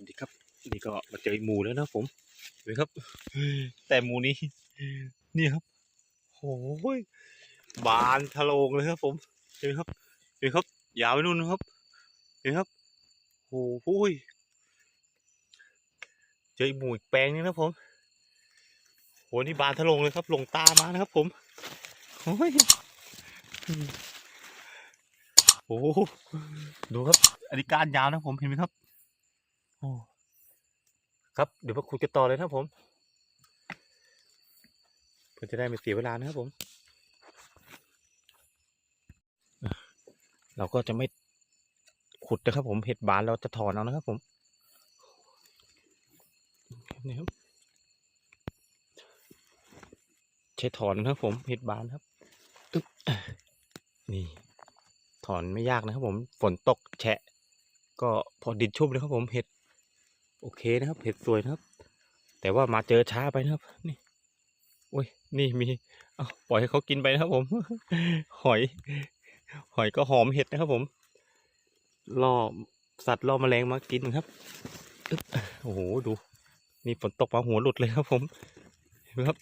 วัสดีครับนี่ก็มาเจอหมูแล้วนะผมเห็นไหมครับ แต่หมูนี้ นี่ครับโอ้ยบานทะโลงเลยครับ ผมเห็นไหมครับเห็นไหมครับ ยาวไปนู่นนะครับเห็นไหมครับโอ้โหยเจอหมูอีกแปลงนึงนะผมโหนี่บานทะโลงเลยครับ ลงตามานะครับ ผมโอ้ยโอ้ดูครับอันนี้กานยาวนะผมเห็นไหมครับ ครับเดี๋ยวมาคุยกันต่อเลยนะครับผมเพื่อจะได้ไม่เสียเวลานะครับผม เราก็จะไม่ขุดนะครับ ผมเห็ดบานเราจะถอนเอานะครับ ผมนี่ครับใช้ถอนนะครับ ผมเห็ดบานครับอึ๊บนี่ ถอนไม่ยากนะครับ ผมฝนตกแฉะ ก็พอดินชุ่มเลยครับผมเห็ด โอเคนะครับเห็ดสวยนะครับ แต่ว่ามาเจอช้าไปนะครับ นี่โอ้ยนี่มีเอาปล่อยให้เขากินไปนะครับผม หอย หอยก็หอมเห็ดนะครับ ผมล่อสัตว์ล่อแมลงมากินครับโอ้โหดู นี่ฝนตกมาหัวหลุดเลยครับผมเห็นไหมครับ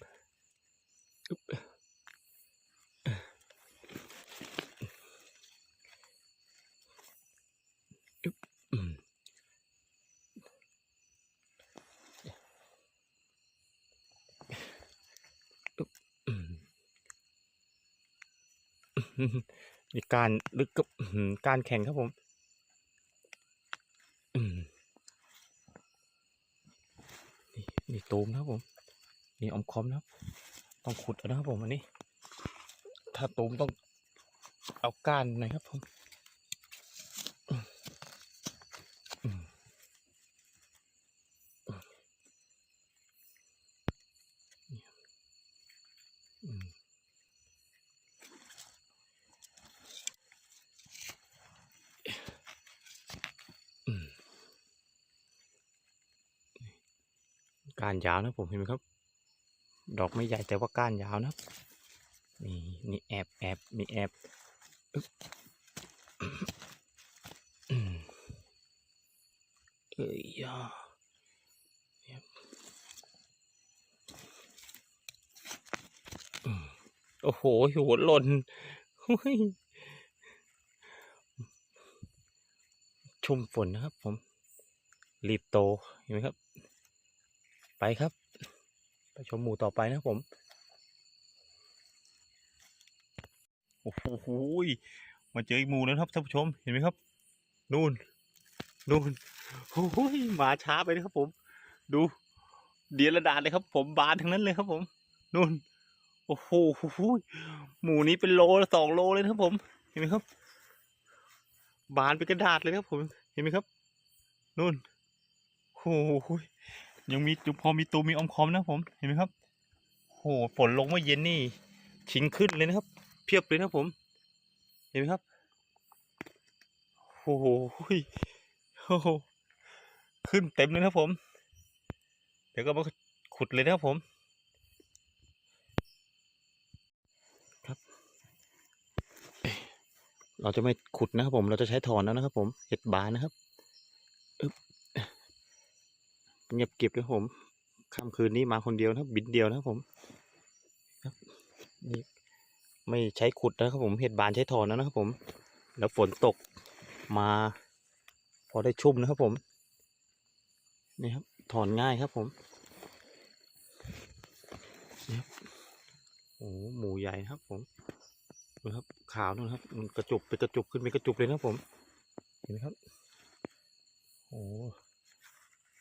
มีการลึกกับอื้อการแข่งครับผมนี่นี่ตูมนะครับผม นี่อมคอมนะครับ ต้องขุดนะครับผมอันนี้ ถ้าตูมต้องเอาก้านนะครับผมอืมอืมอืม อืม ก้านยาวนะผมเห็นไหมครับ ดอกไม่ใหญ่แต่ว่าก้านยาวนะนี่นี่แอบแอบมีแอบเอ้ยยาเนี่ยอืมโอ้โหหัวหล่นชุ่มฝนนะครับผม รีบโต เห็นไหมครับ ไปครับ ไปชมหมู่ต่อไปนะผม โอ้โหมาเจออีกหมู่แล้วครับท่านผู้ชมเห็นไหมครับ นู่น นู่นโอ้ยมาช้าไปนะครับผม ดูเดียระดาเลยครับ ผมบานทั้งนั้นเลยครับ ผม นู่น โอ้โหหมูนี้เป็นโลสองโลเลยนะครับผม เห็นไหมครับ บานเป็นกระดาษเลยครับผม เห็นไหมครับ นู่นโอ้โห ยังมีจุพอมีตูมมีอมคอมนะผมเห็นไหมครับโอ้โหฝนลงเมื่อเย็นนี่ชิงขึ้นเลยนะครับ เพียบเลยนะผม เห็นไหมครับโอ้โหโอ้โหขึ้นเต็มเลยนะผม เดี๋ยวก็มาขุดเลยนะครับผมเราจะไม่ขุดนะครับผม เราจะใช้ถอนแล้วนะครับผม เห็ดบานนะครับอึ๊บ เงียบเก็บนะผมค่ำคืนนี้มาคนเดียวนะบินเดียวนะผมครับนี่ไม่ใช้ขุดนะครับผมเห็ดบานใช้ถอนแล้วนะครับผม แล้วฝนตกมา พอได้ชุ่มนะครับผมนี่ครับถอนง่ายครับผมนี่ครับโอ้หมูใหญ่ครับผมนะครับขาวนู่นครับมันกระจุกเป็นกระจุกขึ้นเป็นกระจุกเลยนะครับผม เห็นไหมครับ โอ้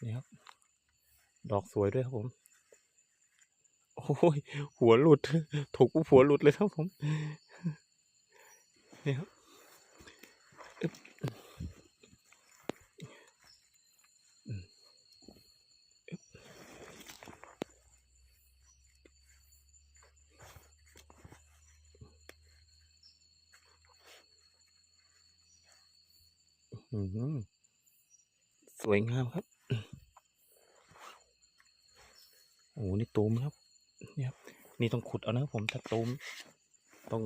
นี่ครับ ดอกสวยด้วยครับผม โอ้ย หัวหลุด ถูกปุ๊บหัวหลุดเลยครับผมนี่ครับอึ๊บอืมสวยงามครับ โอ้โหนี่ตูมครับนี่ครับ นี่ต้องขุดเอานะผมถ้าตูมต้อง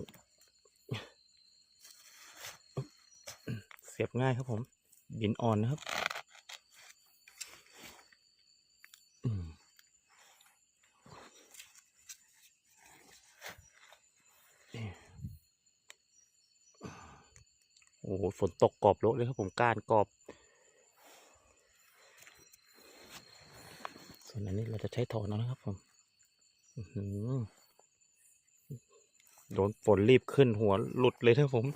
เสียบง่ายครับผมหินอ่อนนะครับโอ้โหฝนตกกรอบโลเลยครับผมการกรอบ ส่วนอันนี้เราจะใช้ถอนนะครับผมโดนฝนรีบขึ้นหัวหลุดเลยนะผม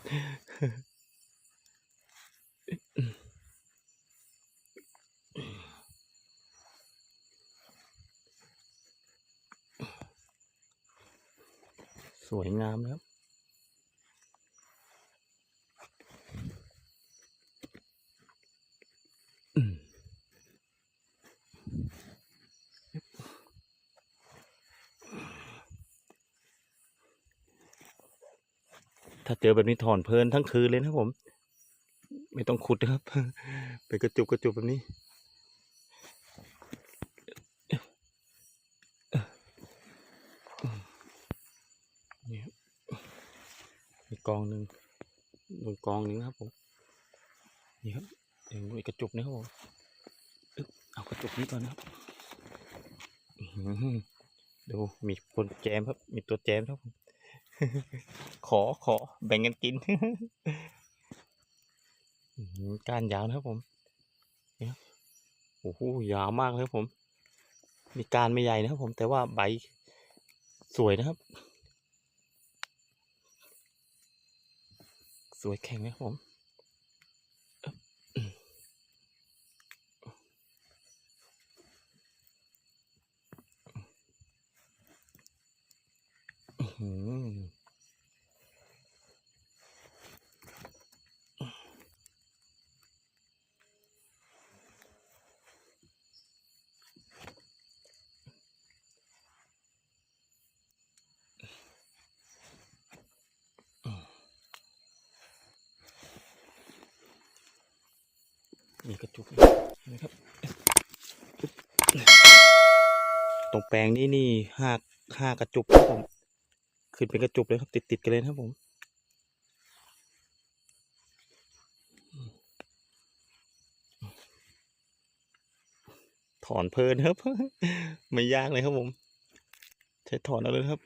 สวยงามนะครับอืม ถ้าเจอแบบนี้ถอนเพลินทั้งคืนเลยนะผม ไม่ต้องขุดนะครับ ไปกระจุกกระจุกแบบนี้นี่ครับมีกองหนึ่งบนกองหนึ่งครับผม นี่ครับเดี๋ยวดูอีกกระจุกนะครับผมเอากระจุกนี้ก่อนนะครับดูมีคนแจมครับ มีตัวแจมครับผม ขอขอแบ่งกันกิน กานยาวนะครับผมโอ้โหยาวมากเลยครับผม มีการไม่ใหญ่นะครับผมแต่ว่าใบสวยนะครับ สวยแข็งนะครับผมอืม มีกระจุกนะครับ ตรงแปลงนี้นี่ห้าห้ากระจุกครับผม ขึ้นเป็นกระจุกเลยครับ ติดติดกันเลยครับผมถอนเพลินครับ ไม่ยากเลยครับผม ใช้ถอนเอาเลยครับ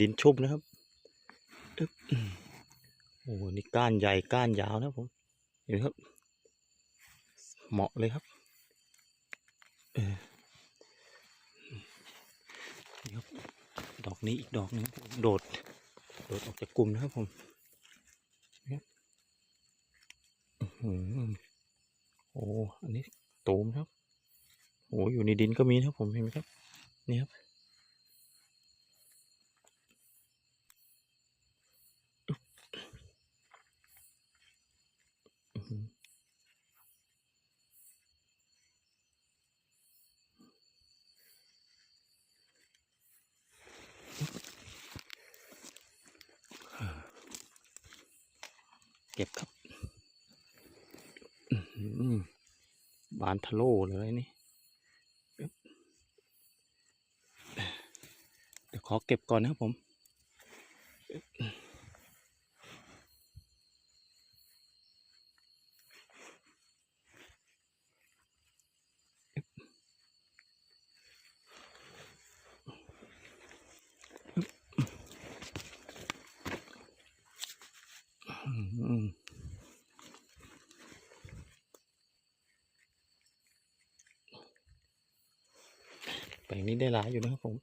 ดินชุ่มนะครับโอ้โหนี่ก้านใหญ่ก้านยาวนะผม เห็นไหมครับ เหมาะเลยครับเออนี่ครับดอกนี้อีกดอกหนึงผมโดด โดดออกจากกลุ่มนะครับผมเนี่ยอื้อหือโอ้ อันนี้ตูมครับโอ้อยู่ในดินก็มีนะครับผมเห็นไหมครับ นี่ครับอื้อหือเก็บครับอื้อหือ บานทะโลเลยนี่เดี๋ยวขอเก็บก่อนนะครับผม งนี้ได้หลายอยู่นะครับผม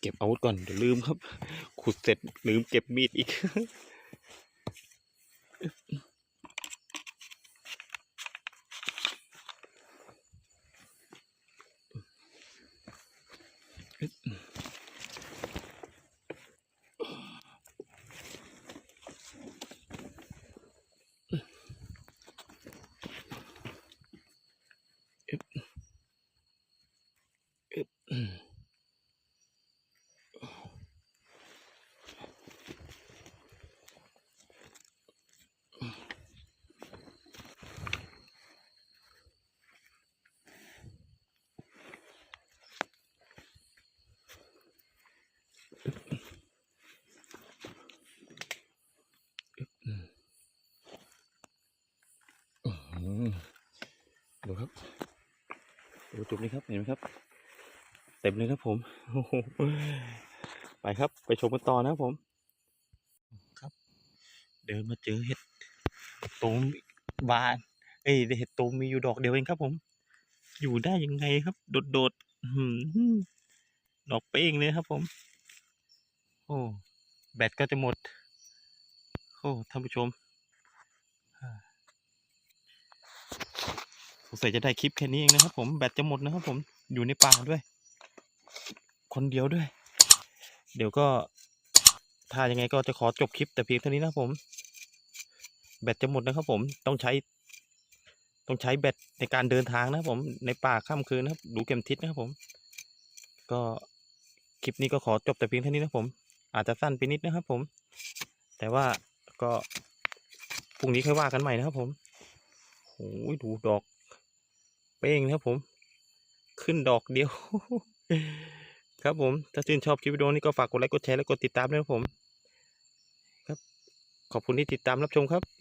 เก็บอาวุธก่อนเดี๋ยวลืมครับ ขุดเสร็จลืมเก็บมีดอีก ดูครับดูจุดนี้ครับเห็นไหมครับ เต็มเลยครับผมไปครับ ไปชมกันต่อนะครับผม ครับ เดินมาเจอเห็ดตูมบาน เอ้ยเห็ดตูมมีอยู่ดอกเดียวเองครับผม อยู่ได้ยังไงครับ โดดๆอื้อหือดอกเป้งเลยครับผม โอ้ แบตก็จะหมด โอ้ท่านผู้ชมอ่า สงสัยจะได้คลิปแค่นี้เองนะครับผมแบตจะหมดนะครับผมอยู่ในป่าด้วย คนเดียวด้วย เดี๋ยวก็ถ้ายังไงก็จะขอจบคลิปแต่เพียงเท่านี้นะครับผม แบตจะหมดนะครับผมต้องใช้ ต้องใช้แบตในการเดินทางนะครับผมในป่าค่ำคืนนะครับดูเข็มทิศนะครับผม ก็คลิปนี้ก็ขอจบแต่เพียงเท่านี้นะผม อาจจะสั้นไปนิดนะครับผม แต่ว่าก็พรุ่งนี้ค่อยว่ากันใหม่นะครับผมโอ้ยดูดอก เป้งนะครับผม ขึ้นดอกเดียว ครับผม ถ้าชื่นชอบคลิปวิดีโอนี้ก็ฝากกดไลค์กดแชร์และกดติดตามด้วยครับผม ครับ ขอบคุณที่ติดตามรับชมครับ